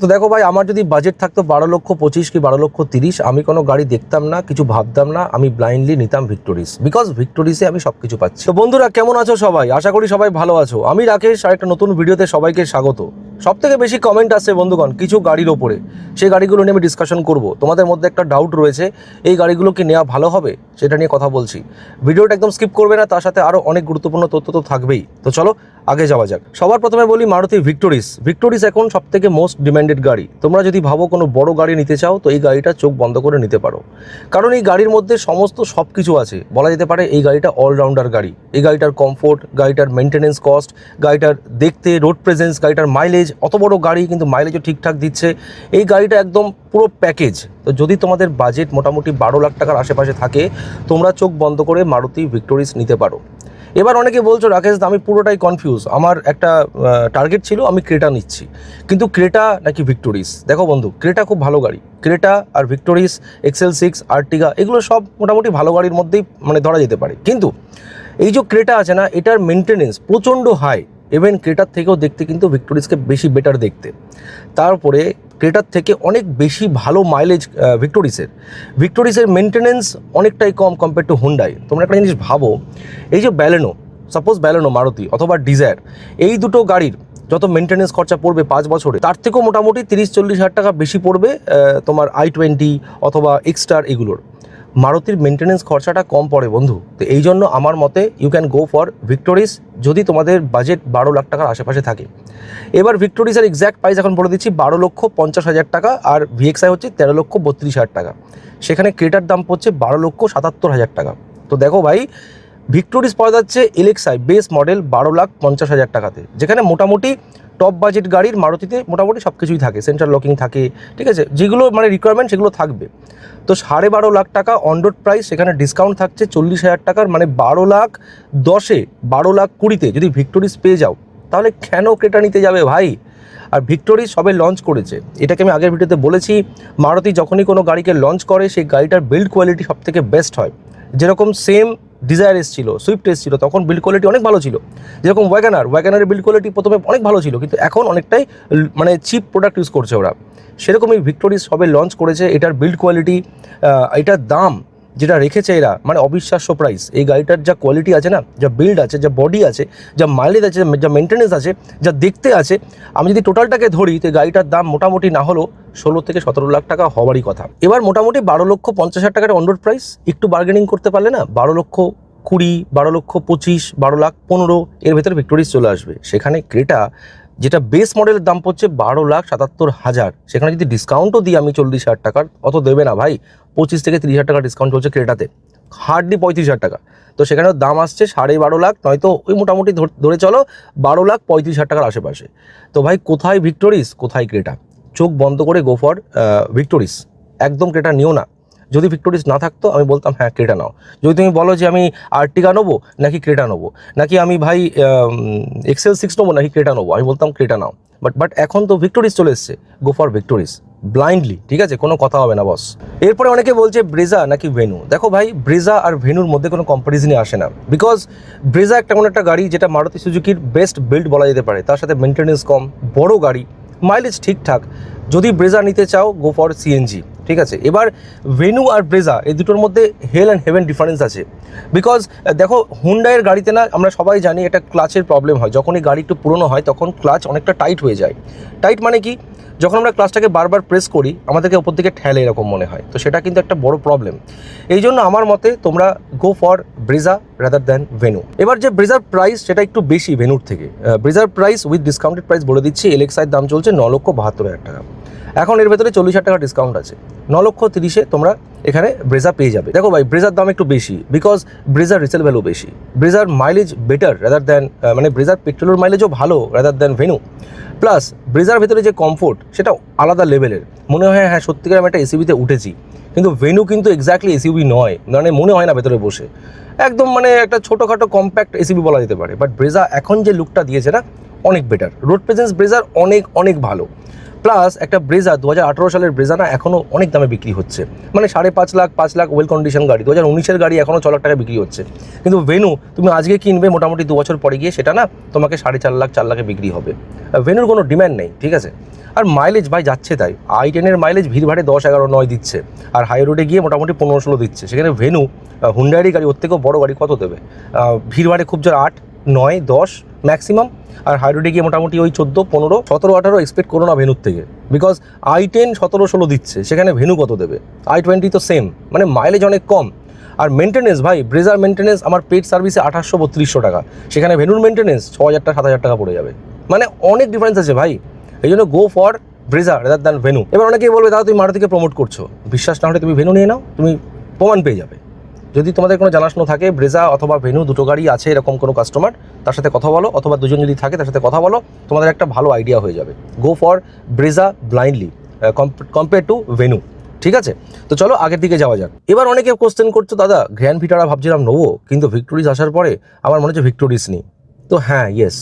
তো দেখো ভাই, আমার যদি বাজেট থাকতো বারো লক্ষ পঁচিশ কি বারো লক্ষ তিরিশ, আমি কোনো গাড়ি দেখতাম না, কিছু ভাবতাম না, আমি ব্লাইন্ডলি নিতাম ভিক্টোরিস বিকজ ভিক্টোরিসে আমি সব কিছু পাচ্ছি। তো বন্ধুরা, কেমন আছো সবাই? আশা করি সবাই ভালো আছো। আমি রাকেশ, আর একটা নতুন ভিডিওতে সবাইকে স্বাগত। সব থেকে বেশি কমেন্ট আসছে বন্ধুগণ, কিছু গাড়ির ওপরে। সেই গাড়িগুলো নিয়ে আমি ডিসকাশন করব। তোমাদের মধ্যে একটা ডাউট রয়েছে, এই গাড়িগুলো কি নেওয়া ভালো হবে? সেটা নিয়ে কথা বলছি। ভিডিওটা একদম স্কিপ করবে না, তার সাথে আরও অনেক গুরুত্বপূর্ণ তথ্য তো থাকবেই। তো চলো আগে যাওয়া যাক। সবার প্রথমে বলি মারুতি ভিক্টোরিস। ভিক্টোরিস এখন সব থেকে মোস্ট ডিমান্ডেড গাড়ি। তোমরা যদি ভাবো কোনো বড় গাড়ি নিতে চাও, তো এই গাড়িটা চোখ বন্ধ করে নিতে পারো। কারণ এই গাড়ির মধ্যে সমস্ত সব কিছু আছে। বলা যেতে পারে এই গাড়িটা অলরাউন্ডার গাড়ি। এই গাড়িটার কমফোর্ট গাড়িটার মেনটেনেন্স কস্ট গাড়িটার দেখতে রোড প্রেজেন্স গাড়িটার মাইলেজ অত বড় গাড়ি কিন্তু মাইলেজও ঠিকঠাক দিচ্ছে। এই গাড়িটা একদম পুরো প্যাকেজ তো যদি তোমাদের বাজেট মোটামুটি বারো লাখ টাকার আশেপাশে থাকে, তোমরা চোখ বন্ধ করে মারুতি ভিক্টোরিস নিতে পারো। এবার অনেকে বলছো, রাকেশ আমি পুরোটাই কনফিউজ আমার একটা টার্গেট ছিল, আমি ক্রেটা নিচ্ছি। কিন্তু ক্রেটা নাকি ভিক্টোরিস? দেখো বন্ধু, ক্রেটা খুব ভালো গাড়ি। ক্রেটা আর ভিক্টোরিস, এক্সেল সিক্স, আর্টিগা, এগুলো সব মোটামুটি ভালো গাড়ির মধ্যেই মানে ধরা যেতে পারে। কিন্তু এই যে ক্রেটা আছে না, এটার মেনটেনেন্স প্রচণ্ড হাই ইভেন ক্রেটার থেকেও দেখতে কিন্তু ভিক্টোরিসকে বেশি বেটার দেখতে। তারপরে ক্রেটার থেকে অনেক বেশি ভালো মাইলেজ ভিক্টোরিসের ভিক্টোরিসের মেনটেনেন্স অনেকটাই কম কম্পেয়ার টু হুন্ডাই তোমরা একটা জিনিস ভাবো, এই যে ব্যালেনো সাপোজ ব্যালেনো মারুতি অথবা ডিজায়ার এই দুটো গাড়ির যত মেনটেনেন্স খরচা পড়বে পাঁচ বছরে, তার থেকেও মোটামুটি তিরিশ চল্লিশ হাজার টাকা বেশি পড়বে তোমার আই টোয়েন্টি অথবা এক্সটার এগুলোর। মারুতির মেনটেনেন্স খরচাটা কম পড়ে বন্ধু। তো এই জন্য আমার মতে you can go for Victoris যদি তোমাদের বাজেট বারো লাখ টাকার আশেপাশে থাকে। এবার ভিক্টোরিসের এক্স্যাক্ট প্রাইস এখন বলে দিচ্ছি বারো লক্ষ পঞ্চাশ হাজার টাকা আর ভিএক্সআই হচ্ছে তেরো লক্ষ বত্রিশ হাজার টাকা। সেখানে ক্রেটার দাম পড়ছে বারো লক্ষ সাতাত্তর হাজার টাকা। তো দেখো ভাই ভিক্টোরিস পাওয়া যাচ্ছে এলেক্সাই বেস মডেল বারো লাখ পঞ্চাশ হাজার টাকাতে। যেখানে মোটামুটি টপ বাজেট গাড়ির মারুতিতে মোটামুটি সব কিছুই থাকে। সেন্ট্রাল লকিং থাকে, ঠিক আছে? যেগুলো মানে রিকোয়ারমেন্ট সেগুলো থাকবে। তো সাড়ে বারো লাখ টাকা অন রোড প্রাইস সেখানে ডিসকাউন্ট থাকছে চল্লিশ হাজার টাকার মানে বারো লাখ দশে, বারো লাখ কুড়িতে যদি ভিক্টোরিস পেয়ে যাও, তাহলে কেন ক্রেটা নিতে যাবে ভাই? আর ভিক্টোরি সবে লঞ্চ করেছে। এটাকে আমি আগের ভিডিওতে বলেছি, মারুতি যখনই কোনো গাড়িকে লঞ্চ করে, সেই গাড়িটার বিল্ড কোয়ালিটি সবথেকে বেস্ট হয়। যেরকম সেম ডিজায়ার এসেছিল সুইফট এসেছিল, তখন বিল্ড কোয়ালিটি অনেক ভালো ছিল। যেরকম ওয়াগানার ওয়াগানারের বিল্ড কোয়ালিটি প্রথমে অনেক ভালো ছিল, কিন্তু এখন অনেকটাই মানে চিপ প্রোডাক্ট ইউজ করছে ওরা। সেরকমই ভিক্টোরিস সবে লঞ্চ করেছে, এটার বিল্ড কোয়ালিটি এটার দাম যেটা রেখেছে এরা মানে অবিশ্বাস্য প্রাইস এই গাড়িটার যা কোয়ালিটি আছে না, যা বিল্ড আছে, যা বডি আছে, যা মাইলেজ আছে, যা মেনটেনেন্স আছে, যা দেখতে আছে, আমি যদি টোটালটাকে ধরি, তো গাড়িটার দাম মোটামুটি না হলেও ষোলো থেকে সতেরো লাখ টাকা হওয়ারই কথা। এবার মোটামুটি বারো লক্ষ পঞ্চাশ হাজার টাকার অনরোড প্রাইস একটু বার্গেনিং করতে পারলে না, বারো লক্ষ কুড়ি, বারো লক্ষ পঁচিশ, বারো লাখ পনেরো, এর ভেতরে ভিক্টোরিস চলে আসবে। সেখানে ক্রেটা যেটা বেস মডেলের দাম পড়ছে বারো লাখ সাতাত্তর হাজার। সেখানে যদি ডিসকাউন্টও দিই আমি চল্লিশ হাজার টাকার, অত দেবে না ভাই। পঁচিশ থেকে তিরিশ হাজার টাকা ডিসকাউন্ট চলছে ক্রেটাতে হার্ডলি পঁয়ত্রিশ হাজার টাকা। তো সেখানেও দাম আসছে সাড়ে বারো লাখ, নয়তো ওই মোটামুটি ধর- চলো বারো লাখ পঁয়ত্রিশ হাজার টাকার আশেপাশে। তো ভাই, কোথায় ভিক্টোরিস কোথায় ক্রেটা চোখ বন্ধ করে গো ফর ভিক্টোরিস একদম ক্রেটা নিও না। যদি ভিক্টোরিস না থাকতো, আমি বলতাম হ্যাঁ ক্রেটা নাও। যদি তুমি বলো যে, আমি আর্টিকা নেব, নাকি ক্রেটা নেব? নাকি, আমি ভাই এক্সেল সিক্স নেব, নাকি ক্রেটা নেব? আমি বলতাম ক্রেটা নাও। বাট বাট এখন তো ভিক্টোরিস চলে এসছে। গো ফর ভিক্টোরিস ব্লাইন্ডলি ঠিক আছে? কোনো কথা হবে না বস এরপরে অনেকে বলছে, ব্রেজা নাকি ভেনু? দেখো ভাই, ব্রেজা আর ভেনুর মধ্যে কোনো কম্পারিজনই আসে না। বিকজ ব্রেজা একটা এমন একটা গাড়ি, যেটা মারুতি সুজুকির বেস্ট বিল্ড বলা যেতে পারে। তার সাথে মেনটেনেন্স কম, বড় গাড়ি মাইলেজ ঠিকঠাক। যদি ব্রেজা নিতে চাও গো ফর সিএনজি ঠিক আছে? এবার ভেনু আর ব্রেজা এই দুটোর মধ্যে হেল অ্যান্ড হেভেন ডিফারেন্স আছে। বিকজ দেখো হুন্ডাইয়ের গাড়িতে না, আমরা সবাই জানি এটা ক্লাচের প্রবলেম হয়। যখন এই গাড়ি একটু পুরনো হয়, তখন ক্লাচ অনেকটা টাইট হয়ে যায়। টাইট মানে কি? যখন আমরা ক্লাসটাকে বারবার প্রেস করি, আমাদেরকে ওপর দিকে ঠেলে এরকম মনে হয়। তো সেটা কিন্তু একটা বড় প্রবলেম এই জন্য আমার মতে তোমরা go for Brezza rather than Venue এবার যে ব্রেজার প্রাইস সেটা একটু বেশি ভেনুর থেকে। ব্রেজার প্রাইস উইথ ডিসকাউন্টেড প্রাইস বলে দিচ্ছি এলেক্সাইয়ের দাম চলছে ন লক্ষ বাহাত্তর হাজার টাকা। এখন এর ভেতরে চল্লিশ হাজার টাকা ডিসকাউন্ট আছে। ন লক্ষ তিরিশে তোমরা এখানে ব্রেজা পেয়ে যাবে। দেখো ভাই ব্রেজার দাম একটু বেশি বিকজ ব্রেজার রিসেল ভ্যালু বেশি। ব্রেজার মাইলেজ বেটার রাদার দ্যান মানে ব্রেজার পেট্রোলের মাইলেজও ভালো রাদার দ্যান ভেনু প্লাস ব্রেজার ভেতরে যে কমফোর্ট সেটা আলাদা লেভেলের মনে হয় হ্যাঁ সত্যিকার আমি একটা এসিবিতে উঠেছি, কিন্তু ভেনু কিন্তু এক্স্যাক্টলি এসিবি নয় মানে মনে হয় না ভেতরে বসে। একদম মানে একটা ছোটোখাটো কম্প্যাক্ট এসিবি বলা যেতে পারে বাট ব্রেজা এখন যে লুকটা দিয়েছে না, অনেক বেটার রোড প্রেজেন্স ব্রেজার অনেক অনেক ভালো। প্লাস একটা ব্রেজা দু হাজার আঠারো সালের ব্রেজা না এখনও অনেক দামে বিক্রি হচ্ছে। মানে সাড়ে পাঁচ লাখ পাঁচ লাখ ওয়েল কন্ডিশন গাড়ি। দু হাজার উনিশের গাড়ি এখনও ছ লাখ টাকা বিক্রি হচ্ছে। কিন্তু ভেনু তুমি আজকে কিনবে মোটামুটি দু বছর পরে গিয়ে, সেটা না তোমাকে সাড়ে চার লাখ, চার লাখে বিক্রি হবে। ভেনুর কোনো ডিম্যান্ড নেই, ঠিক আছে? আর মাইলেজ ভাই যাচ্ছে তাই। আই টেনের মাইলেজ ভিড়ভাড়ে দশ, এগারো, নয় দিচ্ছে। আর হাই রোডে গিয়ে মোটামুটি পনেরো, ষোলো দিচ্ছে। সেখানে ভেনু হুন্ডারি গাড়ি, ওর থেকেও বড়ো গাড়ি কত দেবে? ভিড়ভাড়ে খুব জোর আট নয়, দশ ম্যাক্সিমাম আর হাই রোডে গিয়ে মোটামুটি ওই চোদ্দ, পনেরো, সতেরো, আঠারো এক্সপেক্ট করো না ভেনুর থেকে। বিকজ আই টেন সতেরো, ষোলো দিচ্ছে। সেখানে ভেনু কত দেবে? আই টোয়েন্টি তো সেম মানে মাইলেজ অনেক কম। আর মেনটেনেন্স ভাই ব্রেজার মেনটেনেন্স আমার পেট সার্ভিসে আঠাশশো বত্রিশশো টাকা। সেখানে ভেনুর মেনটেনেন্স ছ হাজার টাকা, সাত হাজার টাকা পড়ে যাবে। মানে অনেক ডিফারেন্স আছে ভাই। এই জন্য গো ফর ব্রেজার রেদার দ্যান ভেনু। এবার অনেকেই বলবে, দাদা, তুমি মারুতিকে প্রমোট করছ। বিশ্বাস না হলে তুমি ভেনু নিয়ে নাও। তুমি প্রমাণ পেয়ে যাবে। যদি তোমাদের কোনো জানাশোনা থাকে, ব্রেজা অথবা ভেনু দুটো গাড়ি আছে এরকম কোনো কাস্টমার তার সাথে কথা বলো, অথবা দুজন যদি থাকে তার সাথে কথা বলো, তোমাদের একটা ভালো আইডিয়া হয়ে যাবে। Go for Brezza blindly compare to Venue ঠিক আছে? তো চলো আগের দিকে যাওয়া যাক। এবার অনেকে কোশ্চেন করছ, দাদা গ্র্যান্ড ভিটারা ভাবছিলাম নেব, কিন্তু ভিক্টোরিস আসার পরে আমার মনে হচ্ছে ভিক্টোরিস নিই। তো হ্যাঁ ইয়েস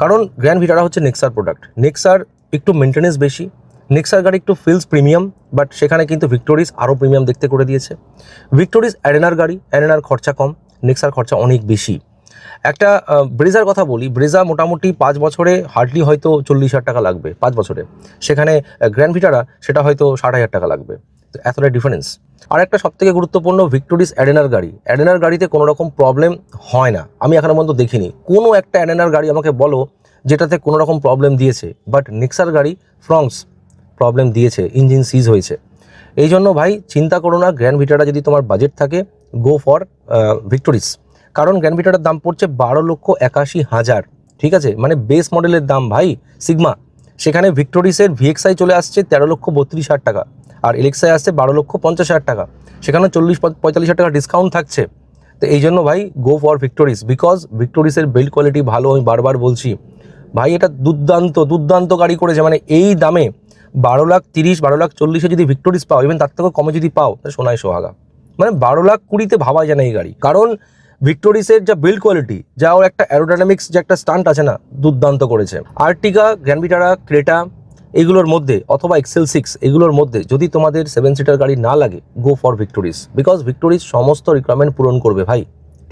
কারণ গ্র্যান্ড ভিটারা হচ্ছে নেক্সার প্রোডাক্ট নেক্সার একটু মেনটেনেন্স বেশি নেক্সার গাড়ি একটু ফিলস প্রিমিয়াম বাট সেখানে কিন্তু ভিক্টোরিস আরও প্রিমিয়াম দেখতে করে দিয়েছে। ভিক্টোরিস অ্যারেনার গাড়ি অ্যারেনার খরচা কম নেক্সার খরচা অনেক বেশি। একটা ব্রেজার কথা বলি ব্রেজা মোটামুটি পাঁচ বছরে হার্ডলি হয়তো চল্লিশ হাজার টাকা লাগবে, পাঁচ বছরে। সেখানে গ্র্যান্ড ভিটারা সেটা হয়তো ষাট হাজার টাকা লাগবে। তো এতটা ডিফারেন্স আর একটা সবথেকে গুরুত্বপূর্ণ ভিক্টোরিস অ্যাডেনার গাড়ি। অ্যাডেনার গাড়িতে কোনো রকম প্রবলেম হয় না। আমি এখনও পর্যন্ত দেখিনি। কোনো একটা অ্যাডেনার গাড়ি আমাকে বলো, যেটাতে কোনো রকম প্রবলেম দিয়েছে। বাট নেক্সার গাড়ি ফ্রংস প্রবলেম দিয়েছে ইঞ্জিন সিজ হয়েছে। এই জন্য ভাই, চিন্তা করো না গ্র্যান্ড ভিটারা যদি তোমার বাজেট থাকে গো ফর ভিক্টোরিস কারণ গ্র্যান্ড ভিটারার দাম পড়ছে বারো লক্ষ একাশি হাজার, ঠিক আছে? মানে বেস মডেলের দাম ভাই সিগমা সেখানে ভিক্টোরিসের ভিএক্সআই চলে আসছে তেরো লক্ষ বত্রিশ হাজার টাকা, আর এলেক্সাই আসছে বারো লক্ষ পঞ্চাশ হাজার টাকা। সেখানে চল্লিশ পঁয়তাল্লিশ হাজার টাকা ডিসকাউন্ট থাকছে। তো এই জন্য ভাই গো ফর ভিক্টোরিস বিকজ ভিক্টোরিসের বিল্ড কোয়ালিটি ভালো, আমি বারবার বলছি। ভাই, এটা দুর্দান্ত দুর্দান্ত গাড়ি করেছে মানে এই দামে বারো লাখ তিরিশ, বারো লাখ চল্লিশে যদি ভিক্টোরিস পাও ইভেন তার থেকেও কমে যদি পাও, তাহলে সোনায় সোহাগা। মানে বারো লাখ কুড়িতে ভাবা যায় না এই গাড়ি। কারণ ভিক্টোরিসের যা বিল্ড কোয়ালিটি যা ওর একটা অ্যারোডাইনামিক্স যে একটা স্টান্ট আছে না, দুর্দান্ত করেছে। আর্টিকা গ্র্যান্ডভিটারা ক্রেটা, এগুলোর মধ্যে, অথবা এক্সেল সিক্স, এগুলোর মধ্যে যদি তোমাদের সেভেন সিটার গাড়ি না লাগে গো ফর ভিক্টোরিস বিকজ ভিক্টোরিস সমস্ত রিকোয়ারমেন্ট পূরণ করবে ভাই।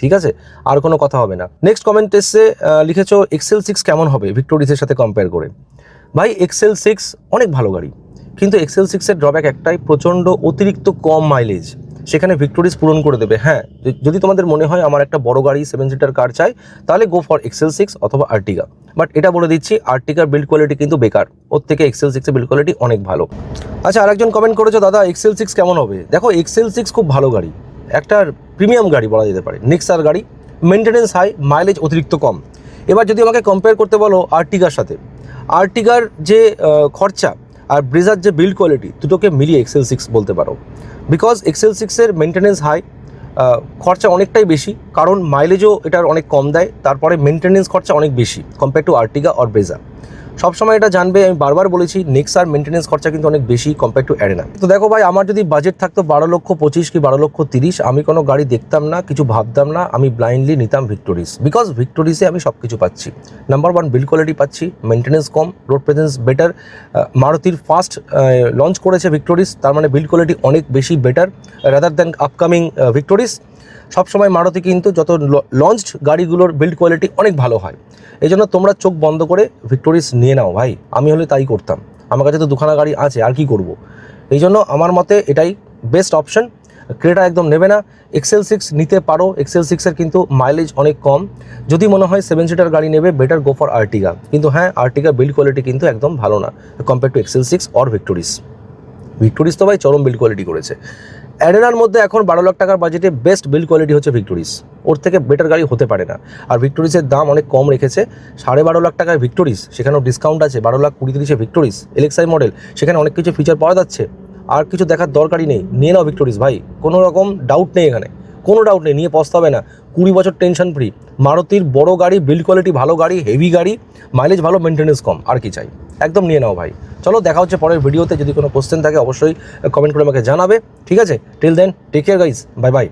ঠিক আছে? আর কোনো কথা হবে না। নেক্সট কমেন্ট এসে লিখেছো, এক্সেল সিক্স কেমন হবে? ভিক্টোরিসের সাথে কম্পেয়ার করে। ভাই এক্সেল সিক্স অনেক ভালো গাড়ি। কিন্তু এক্সেল সিক্সের ড্রব্যাক একটাই, প্রচণ্ড অতিরিক্ত কম মাইলেজ সেখানে ভিক্টোরিস পূরণ করে দেবে হ্যাঁ। যদি তোমাদের মনে হয় আমার একটা বড় গাড়ি সেভেন সিটার কার চাই, তাহলে গো ফর এক্সেল সিক্স অথবা আর্টিকা বাট এটা বলে দিচ্ছি আর্টিকার বিল্ড কোয়ালিটি কিন্তু বেকার। ওর থেকে এক্সেল সিক্সের বিল্ড কোয়ালিটি অনেক ভালো। আচ্ছা আরেকজন কমেন্ট করেছ, দাদা এক্সেল সিক্স কেমন হবে? দেখো এক্সেল সিক্স খুব ভালো গাড়ি। একটা প্রিমিয়াম গাড়ি বলা যেতে পারে নেক্সার গাড়ি। মেনটেনেন্স হাই মাইলেজ অতিরিক্ত কম। এবার যদি আমাকে কম্পেয়ার করতে বলো আর্টিকার সাথে আর্টিকার যে খরচা আর ব্রেজার যে বিল্ড কোয়ালিটি দুটোকে মিলিয়ে এক্সেল সিক্স বলতে পারো। বিকজ এক্সেল সিক্সের মেনটেনেন্স হাই খরচা অনেকটাই বেশি কারণ মাইলেজও এটার অনেক কম দেয়, তারপরে মেনটেনেন্স খরচা অনেক বেশি compare to Ertiga or Brezza সবসময় এটা জানবে, আমি বারবার বলেছি নেক্সার মেনটেনেন্স খরচা কিন্তু অনেক বেশি কম্পেয়ার টু অ্যারেনা তো দেখো ভাই, আমার যদি বাজেট থাকতো বারো লক্ষ পঁচিশ কি বারো লক্ষ তিরিশ, আমি কোনো গাড়ি দেখতাম না, কিছু ভাবতাম না, আমি ব্লাইন্ডলি নিতাম ভিক্টোরিস বিকজ ভিক্টোরিসে আমি সব কিছু পাচ্ছি। নাম্বার ওয়ান বিল্ড কোয়ালিটি পাচ্ছি মেনটেনেন্স কম রোড প্রেজেন্স বেটার মারুতির ফার্স্ট লঞ্চ করেছে ভিক্টোরিস তার মানে বিল্ড কোয়ালিটি অনেক বেশি better rather than upcoming Victoris সবসময় মারুতি কিন্তু যত লঞ্চড গাড়িগুলোর বিল্ড কোয়ালিটি অনেক ভালো হয়। এই জন্য তোমরা চোখ বন্ধ করে ভিক্টোরিস নিয়ে নাও ভাই। আমি হলে তাই করতাম। আমার কাছে তো দুখানা গাড়ি আছে, আর কি করব? এই জন্য আমার মতে এটাই বেস্ট অপশন ক্রেটা একদম নেবে না। এক্সেল সিক্স নিতে পারো। এক্সেল সিক্সের কিন্তু মাইলেজ অনেক কম। যদি মনে হয় সেভেন সিটার গাড়ি নেবে বেটার গো ফর আর্টিগা কিন্তু হ্যাঁ আর্টিগার বিল্ড কোয়ালিটি কিন্তু একদম ভালো না compare to XL six or Victoris Victoris তো ভাই চরম বিল্ড কোয়ালিটি করেছে। অ্যাডেনার মধ্যে এখন বারো লাখ টাকার বাজেটে বেস্ট বিল্ড কোয়ালিটি হচ্ছে ভিক্টোরিস। ওর থেকে বেটার গাড়ি হতে পারে না। আর ভিক্টোরিসের দাম অনেক কম রেখেছে। সাড়ে বারো লাখ টাকায় ভিক্টোরিস, সেখানেও ডিসকাউন্ট আছে। বারো লাখ কুড়ি তিরিশে ভিক্টোরিস এলেক্সাই মডেল সেখানে অনেক কিছু ফিচার পাওয়া যাচ্ছে। আর কিছু দেখার দরকারই নেই। নিয়ে নাও ভিক্টোরিস ভাই। কোনো রকম ডাউট নেই এখানে। কোনো ডাউট নেই, নিয়ে পস্তাবে না। কুড়ি বছর টেনশন ফ্রি মারুতির বড় গাড়ি বিল্ড কোয়ালিটি ভালো গাড়ি হেভি গাড়ি মাইলেজ ভালো মেনটেন্স কম, আর কি চাই? একদম নিয়ে নাও ভাই। চলো, দেখা হচ্ছে পরের ভিডিওতে যদি কোনো কোশ্চেন থাকে, অবশ্যই কমেন্ট করে আমাকে জানাবে। ঠিক আছে? Till then take care guys bye bye